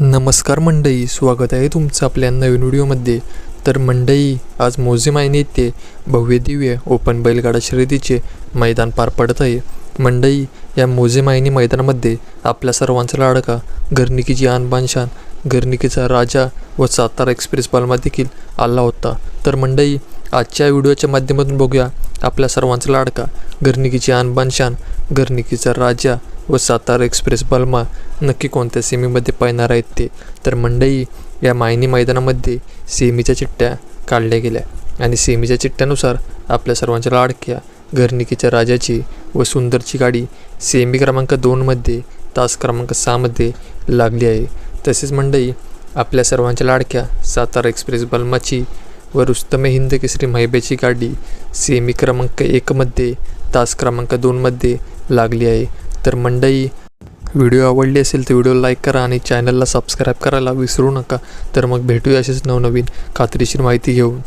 नमस्कार मंडई स्वागत आहे तुमचं आपल्या नवीन व्हिडिओमध्ये. तर मंडई आज मोजे मायने येथे भव्य दिव्य ओपन बैलगाडा शर्यतीचे मैदान पार पडत आहे. मंडई या मोजे मायनी मैदानामध्ये आपल्या सर्वांचा लाडका घरनिकीची आनबानशान घरनिकीचा राजा व सातारा एक्सप्रेस पालमा देखील आला होता. तर मंडई आजच्या व्हिडिओच्या माध्यमातून बघूया आपल्या सर्वांचा लाडका घरनिकीची आनबानशान घरनिकीचा राजा व सातारा एक्सप्रेस बल्मा नक्की कोणत्या सेमीमध्ये पाहणार आहेत ते? तर मंडई या मायनी मैदानामध्ये सेमीच्या चिठ्ठ्या काढल्या गेल्या आणि सेमीच्या चिठ्ठ्यानुसार आपल्या सर्वांच्या लाडक्या घरनिकीच्या राजाची व सुंदरची गाडी सेमी क्रमांक दोनमध्ये तास क्रमांक सहामध्ये लागली आहे. तसेच मंडई आपल्या सर्वांच्या लाडक्या सातारा एक्सप्रेस बल्माची व रुस्तमे हिंद केसरी महिब्याची गाडी सेमी क्रमांक एकमध्ये तास क्रमांक दोनमध्ये लागली आहे. तर मंडई व्हिडिओ आवडली असेल तर व्हिडिओ लाईक करा आणि चॅनलला सबस्क्राईब करायला विसरू नका. तर मग भेटूया अशीच नवनवीन खात्रीशीर माहिती घेऊन.